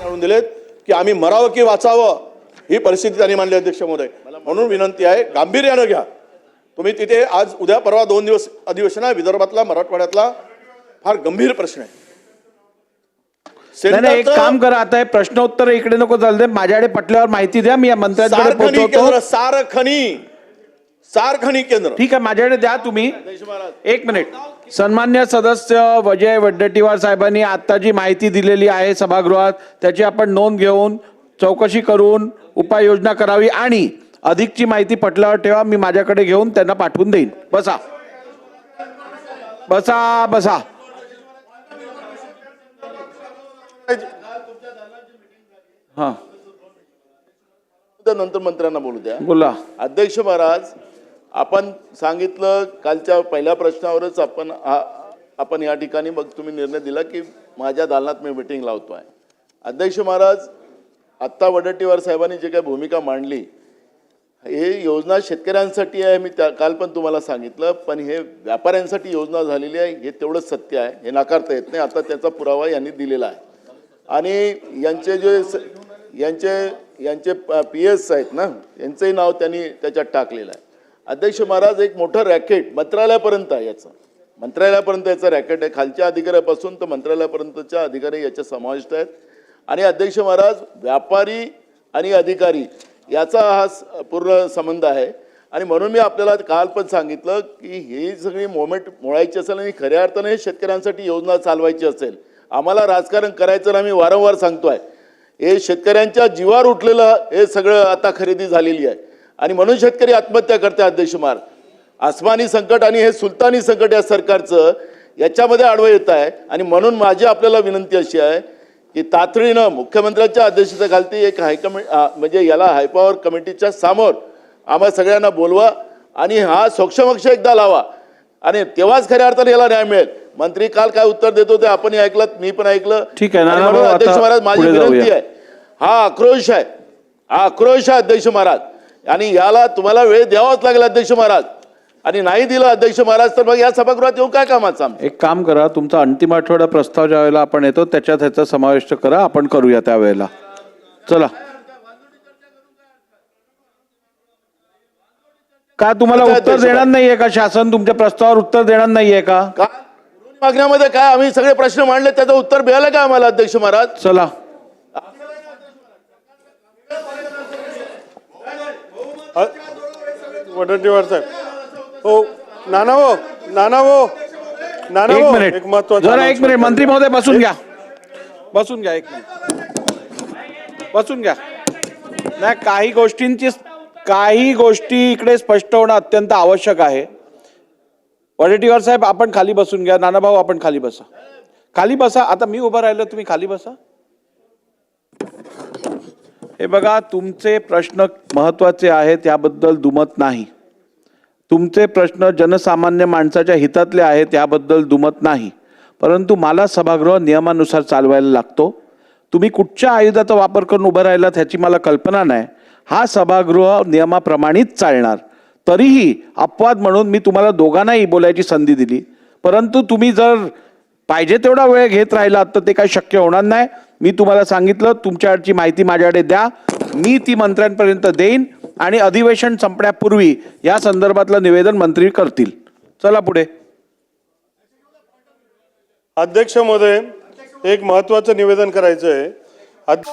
आणून दिलेत की आम्ही मरावं की वाचावं ही परिस्थिती त्यांनी मांडली अध्यक्ष महोदय. म्हणून विनंती आहे गांभीर्यानं घ्या. तुम्ही तिथे आज उद्या परवा दोन दिवस अधिवेशन आहे विदर्भातला मराठवाड्यातला. फार गंभीर प्रश्न आहे. नाही एक काम करा आता हे प्रश्नोत्तर इकडे नको चालते माझ्याकडे पटल्यावर माहिती द्या मी या मंत्र्यांकडे सारखणी सारखणी. केंद्र. ठीक आहे माझ्याकडे द्या तुम्ही. एक मिनिट. सन्मान्य सदस्य वजय वड्डेट्टीवार साहेबांनी आता जी माहिती दिलेली आहे सभागृहात. त्याची आपण नोंद घेऊन चौकशी करून उपाययोजना करावी आणि अधिकची माहिती पटल्यावर ठेवा. मी माझ्याकडे घेऊन त्यांना पाठवून देईन. बसा. बसा बसा. हा. नंतर मंत्र्यांना बोलू द्या. बोला. अध्यक्ष महाराज आपण सांगितलं कालच्या पहिल्या प्रश्नावरच आपण आपण या ठिकाणी मग तुम्ही निर्णय दिला की माझ्या दालनात मी मिटिंग आहे अध्यक्ष महाराज आत्ता वडट्टीवार साहेबांनी जे काही भूमिका मांडली हे योजना शेतकऱ्यांसाठी आहे मी त्या काल पण तुम्हाला सांगितलं पण हे व्यापाऱ्यांसाठी योजना झालेली आहे हे तेवढंच सत्य आहे हे नाकारता येत नाही आता त्याचा पुरावा यांनी दिलेला आहे. आणि यांचे जे स- यांचे यांचे पी एस आहेत ना यांचंही नाव त्यांनी त्याच्यात टाकलेलं आहे. अध्यक्ष महाराज एक मोठं रॅकेट मंत्रालयापर्यंत आहे याचं. मंत्रालयापर्यंत याचं रॅकेट आहे. खालच्या अधिकाऱ्यापासून तर मंत्रालयापर्यंतच्या अधिकारी याच्यात समाविष्ट आहेत. आणि अध्यक्ष महाराज व्यापारी आणि अधिकारी याचा हा स- पूर्ण संबंध आहे. आणि म्हणून मी आपल्याला काल पण सांगितलं की ही सगळी मोमेंट मोडायची असेल आणि खऱ्या अर्थाने हे शेतकऱ्यांसाठी योजना चालवायची असेल आम्हाला राजकारण करायचं ना मी वारंवार सांगतो आहे हे शेतकऱ्यांच्या जीवावर उठलेलं हे सगळं आता खरेदी झालेली आहे. आणि म्हणून शेतकरी आत्महत्या करते अध्यक्ष मार. आसमानी संकट आणि हे सुलतानी संकट या सरकारचं याच्यामध्ये आडवं येत आहे. आणि म्हणून माझी आपल्याला विनंती अशी आहे की तातडीनं मुख्यमंत्र्यांच्या अध्यक्षतेखालती एक हायकमी म्हणजे याला हायपॉवर कमिटीच्या समोर आम्हा सगळ्यांना बोलवा आणि हा सोक्षमक्ष एकदा लावा. आणि तेव्हाच खऱ्या अर्थाने याला न्याय मिळेल. मंत्री काल काय उत्तर देत होते आपणही ऐकलं मी पण ऐकलं. ठीक आहे, म्हणून अध्यक्ष महाराज माझी विनंती. आहे. हा आक्रोश आहे. हा आक्रोश आहे अध्यक्ष महाराज. आणि याला तुम्हाला वेळ द्यावाच लागेल अध्यक्ष महाराज. आणि नाही दिलं अध्यक्ष महाराज तर मग या सभागृहात येऊन काय कामाचं एक काम करा तुमचा अंतिम आठवडा प्रस्ताव ज्या वेळेला आपण येतो त्याच्यात ह्याचा समाविष्ट करा आपण करूया त्यावेळेला चला. का तुम्हाला उत्तर देणार नाहीये का शासन? तुमच्या प्रस्तावावर उत्तर देणार नाहीये का? का? मागण्यामध्ये काय? आम्ही सगळे प्रश्न मांडले त्याचं उत्तर मिळालं का आम्हाला अध्यक्ष महाराज? चला. वडट्टीवार साहेब. हो नाना हो नाना हो नाना एक हो मिनिट. एक महत्वाचं जरा एक मिनिट. मंत्री महोदय बसून घ्या. बसून घ्या एक मिनिट. बसून घ्या. नाही काही गोष्टींची काही गोष्टी इकडे स्पष्ट होणं अत्यंत आवश्यक आहे. वडेट्टीवार साहेब आपण खाली बसून घ्या. नानाभाऊ आपण खाली बसा. खाली बसा. आता मी उभं राहिलो तुम्ही खाली बसा. हे बघा तुमचे प्रश्न महत्त्वाचे आहेत याबद्दल दुमत नाही. तुमचे प्रश्न जनसामान्य माणसाच्या हितातले आहेत याबद्दल दुमत नाही. परंतु मला सभागृह नियमानुसार चालवायला लागतो. तुम्ही कुठच्या आयुधाचा वापर करून उभं राहिलात ह्याची मला कल्पना नाही. हा सभागृह नियमाप्रमाणेच चालणार. तरीही अपवाद म्हणून मी तुम्हाला दोघांनाही बोलायची संधी दिली. परंतु तुम्ही जर पाहिजे तेवढा वेळ घेत राहिलात तर ते काही शक्य होणार नाही. मी तुम्हाला सांगितलं तुमच्याकडची माहिती माझ्याकडे द्या. मी ती मंत्र्यांपर्यंत देईन आणि अधिवेशन संपण्यापूर्वी या संदर्भातलं निवेदन मंत्री करतील. चला पुढे. अध्यक्ष महोदय एक महत्वाचं निवेदन करायचं आहे अध-